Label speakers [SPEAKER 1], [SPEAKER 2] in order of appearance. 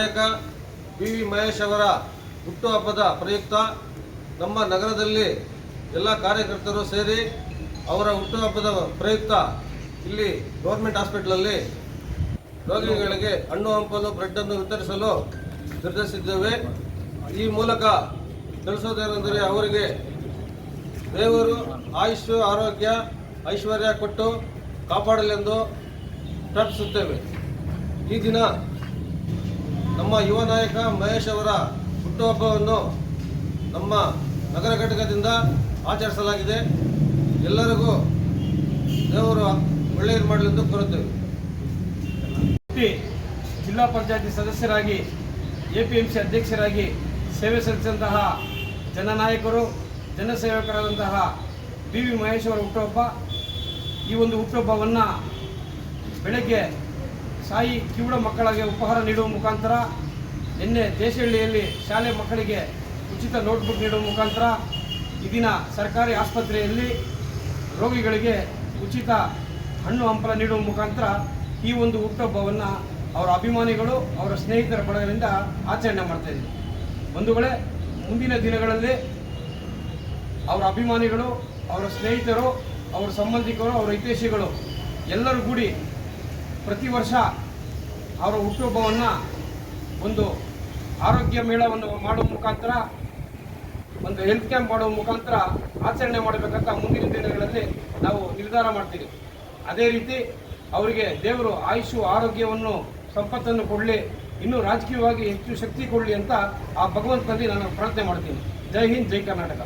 [SPEAKER 1] ನಾಯಕ P. V. Mahesh ಅವರ ಹುಟ್ಟುಹಬ್ಬದ ಪ್ರಯುಕ್ತ ನಮ್ಮ ನಗರದಲ್ಲಿ ಎಲ್ಲ ಕಾರ್ಯಕರ್ತರು ಸೇರಿ ಅವರ ಹುಟ್ಟುಹಬ್ಬದ ಪ್ರಯುಕ್ತ ಇಲ್ಲಿ ಗೌರ್ಮೆಂಟ್ ಹಾಸ್ಪಿಟ್ಲಲ್ಲಿ ರೋಗಿಗಳಿಗೆ ಹಣ್ಣು ಹಂಪಲು ಬ್ರೆಡ್ಡನ್ನು ವಿತರಿಸಲು ನಿರ್ಧರಿಸಿದ್ದೇವೆ. ಈ ಮೂಲಕ ತಿಳಿಸೋದೇನೆಂದರೆ ಅವರಿಗೆ ದೇವರು ಆಯುಷ್, ಆರೋಗ್ಯ, ಐಶ್ವರ್ಯ ಕೊಟ್ಟು ಕಾಪಾಡಲೆಂದು ಪ್ರಾರ್ಥಿಸುತ್ತೇವೆ. ಈ ದಿನ ನಮ್ಮ ಯುವ ನಾಯಕ ಮಹೇಶ್ ಅವರ ಹುಟ್ಟುಹಬ್ಬವನ್ನು ನಮ್ಮ ನಗರ ಘಟಕದಿಂದ ಆಚರಿಸಲಾಗಿದೆ. ಎಲ್ಲರಿಗೂ ದೇವರು ಒಳ್ಳೆಯದು ಮಾಡಲೆಂದು ಕೋರುತ್ತೇವೆ.
[SPEAKER 2] ಜಿಲ್ಲಾ ಪಂಚಾಯತಿ ಸದಸ್ಯರಾಗಿ ಎ ಪಿ ಎಂ ಸಿ ಅಧ್ಯಕ್ಷರಾಗಿ ಸೇವೆ ಸಲ್ಲಿಸಿದಂತಹ ಜನನಾಯಕರು, ಜನಸೇವಕರಾದಂತಹ ಬಿ ವಿ ಮಹೇಶ್ ಅವರ ಹುಟ್ಟುಹಬ್ಬ. ಈ ಒಂದು ಹುಟ್ಟುಹಬ್ಬವನ್ನು ಬೆಳಗ್ಗೆ ಸಾಯಿ ಕಿವುಡ ಮಕ್ಕಳಿಗೆ ಉಪಹಾರ ನೀಡುವ ಮುಖಾಂತರ, ನಿನ್ನೆ ದೇಶಹಳ್ಳಿಯಲ್ಲಿ ಶಾಲೆ ಮಕ್ಕಳಿಗೆ ಉಚಿತ ನೋಟ್ಬುಕ್ ನೀಡುವ ಮುಖಾಂತರ ದಿನ ಸರ್ಕಾರಿ ಆಸ್ಪತ್ರೆಯಲ್ಲಿ ರೋಗಿಗಳಿಗೆ ಉಚಿತ ಹಣ್ಣು ಹಂಪಲ ನೀಡುವ ಮುಖಾಂತರ ಈ ಒಂದು ಹುಟ್ಟುಹಬ್ಬವನ್ನು ಅವರ ಅಭಿಮಾನಿಗಳು, ಅವರ ಸ್ನೇಹಿತರ ಬಳಗದಿಂದ ಆಚರಣೆ ಮಾಡ್ತಾ ಇದ್ದೀವಿ ಬಂಧುಗಳೇ, ಮುಂದಿನ ದಿನಗಳಲ್ಲಿ ಅವರ ಅಭಿಮಾನಿಗಳು, ಅವರ ಸ್ನೇಹಿತರು, ಅವರ ಸಂಬಂಧಿಕರು, ಅವರ ಹಿತೈಷಿಗಳು ಎಲ್ಲರೂ ಕೂಡಿ ಪ್ರತಿ ವರ್ಷ ಅವರ ಹುಟ್ಟುಹಬ್ಬವನ್ನು ಒಂದು ಆರೋಗ್ಯ ಮೇಳವನ್ನು ಮಾಡುವ ಮುಖಾಂತರ, ಒಂದು ಹೆಲ್ತ್ ಕ್ಯಾಂಪ್ ಮಾಡುವ ಮುಖಾಂತರ ಆಚರಣೆ ಮಾಡಬೇಕಂತ ಮುಂದಿನ ದಿನಗಳಲ್ಲಿ ನಾವು ನಿರ್ಧಾರ ಮಾಡ್ತೀವಿ. ಅದೇ ರೀತಿ ಅವರಿಗೆ ದೇವರು ಆಯುಷು, ಆರೋಗ್ಯವನ್ನು, ಸಂಪತ್ತನ್ನು ಕೊಡಲಿ, ಇನ್ನೂ ರಾಜಕೀಯವಾಗಿ ಹೆಚ್ಚು ಶಕ್ತಿ ಕೊಡಲಿ ಅಂತ ಆ ಭಗವಂತನಲ್ಲಿ ನಾನು ಪ್ರಾರ್ಥನೆ ಮಾಡ್ತೀನಿ. ಜೈ ಹಿಂದ್, ಜೈ ಕರ್ನಾಟಕ.